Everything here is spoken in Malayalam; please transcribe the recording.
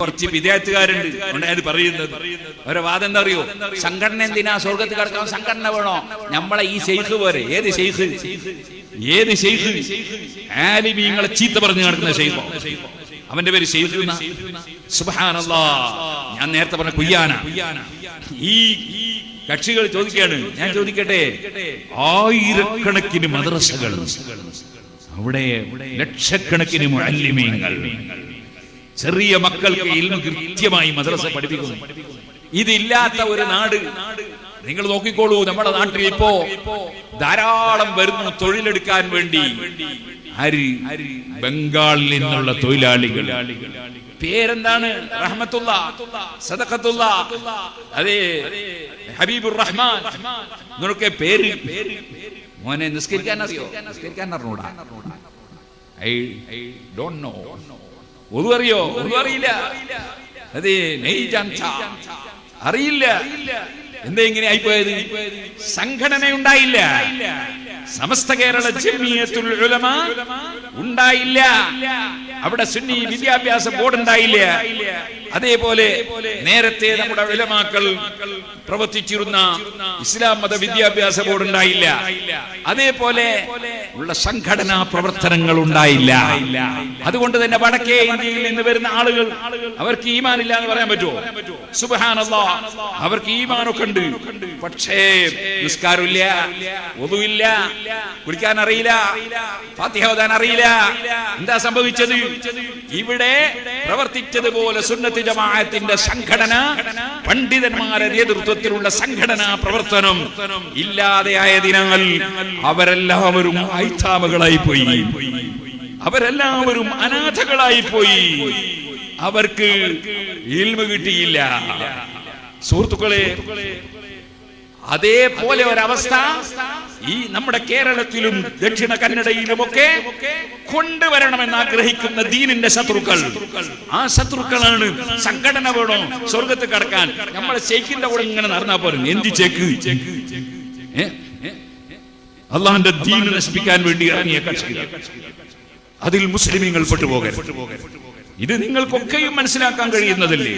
കുറച്ച് വിദേശത്തുകാരുണ്ട് അത് പറയുന്നത്. അവരെ വാദം എന്താ അറിയോ? സംഘടന എന്തിനാ സ്വർഗത്ത് കിടക്കാൻ സംഘടന വേണോ? നമ്മളെ ഈ ഷെയ്ഖ് പോരെ ഏത് ഷെയ്ഖ് ഏത് ഷെയ്ഖ് ആലിമീങ്ങളെ ചീത്ത പറഞ്ഞു നടക്കുന്ന ഷെയ്ഖോ അവന്റെ പേര് ഞാൻ നേരത്തെ പറഞ്ഞ കുയ്യാന. ഈ കക്ഷികൾ ചോദിക്കാണ് ഞാൻ ചോദിക്കട്ടെ? ആയിരക്കണക്കിന് മദ്രസകൾ. അവിടെ ലക്ഷക്കണക്കിന് മുഅല്ലിമീങ്ങൾ. ചെറിയ മക്കൾക്ക് ഇൽമ കൃത്യമായി മദ്രസ പഠിപ്പിക്കുന്നു. ഇതില്ലാത്ത ഒരു നാട്. നിങ്ങൾ നോക്കിക്കോളൂ നമ്മുടെ നാട്ടിൽ ഇപ്പോ ധാരാളം വരുന്നു തൊഴിലെടുക്കാൻ വേണ്ടി. ഹരി ബംഗാളിൽ നിന്നുള്ള തൊഴിലാളികൾ. പേരെന്താണ്? റഹ്മത്തുള്ള സദഖത്തുള്ള. അതെ ഹബീബുർ റഹ്മാൻ. നിനക്ക് പേര് മോനെ നിസ്കരിക്കാൻ അറിയോ നിസ്കരിക്കാൻ അറിഞ്ഞൂടാ ഐ ഐ ഡോണ്ട് നോ ഒതു അറിയോ ഒതു അറിയില്ല. അതെ. അറിയില്ല. എന്താ ഇങ്ങനെ ആയിപ്പോയത്? സംഘടന ഉണ്ടായില്ല സമസ്ത കേരള ഉലമ ഉണ്ടായില്ല. അവിടെ സുന്നി വിദ്യാഭ്യാസ ബോർഡ് ഉണ്ടായില്ല അതേപോലെ നേരത്തെ നമ്മുടെ വിലമാക്കൾ പ്രവർത്തിച്ചിരുന്ന ഇസ്ലാം മത വിദ്യാഭ്യാസ ബോർഡ് ഉണ്ടായില്ല. അതേപോലെ ഉള്ള സംഘടനാ പ്രവർത്തനങ്ങൾ ഉണ്ടായില്ല. അതുകൊണ്ട് തന്നെ വടക്കേ ഇന്ത്യയിൽ നിന്ന് വരുന്ന ആളുകൾ അവർക്ക് ഇല്ല എന്ന് പറയാൻ പറ്റുമോ? സുബഹാനല്ലാ. അവർക്ക് ഈമാനൊക്കെ ഉണ്ട്. പക്ഷേ നിസ്കാരമില്ല. ഒതുവില്ല കുടിക്കാൻ അറിയില്ല. അറിയില്ല. എന്താ സംഭവിച്ചത്? ഇവിടെ പ്രവർത്തിച്ചതുപോലെ സുന്നത്തി ജമാഅത്തിന്റെ സംഘടന പണ്ഡിതന്മാരെ നേതൃത്വത്തിലുള്ള സംഘടനാ പ്രവർത്തനം ഇല്ലാതെയായ ദിനങ്ങൾ അവരെല്ലാവരും ഐത്താമുകളായി പോയി. അവരെല്ലാവരും അനാഥകളായി പോയി. അവർക്ക് ഇൽമ കിട്ടിയില്ല. സുഹൃത്തുക്കളെ അതേപോലെ ഒരവസ്ഥ ഈ നമ്മുടെ കേരളത്തിലും ദക്ഷിണ കന്നഡയിലുമൊക്കെ കൊണ്ടുവരണമെന്ന് ആഗ്രഹിക്കുന്ന ദീനിന്റെ ശത്രുക്കൾ. ആ ശത്രുക്കളാണ് സംഘടന വേണോ? സ്വർഗത്ത് കടക്കാൻ. നമ്മളെ ചേക്കിന്റെ കൂടെ ഇങ്ങനെ നടന്നാ പോലും എന്ത് ചേക്ക്? അള്ളാഹിന്റെ ദീൻ നശിപ്പിക്കാൻ വേണ്ടി ഇറങ്ങിയ കക്ഷികൾ. അതിൽ മുസ്ലിമീങ്ങൾ പെട്ടുപോകരുത്. ഇത് നിങ്ങൾക്കൊക്കെയും മനസ്സിലാക്കാൻ കഴിയുന്നതല്ലേ?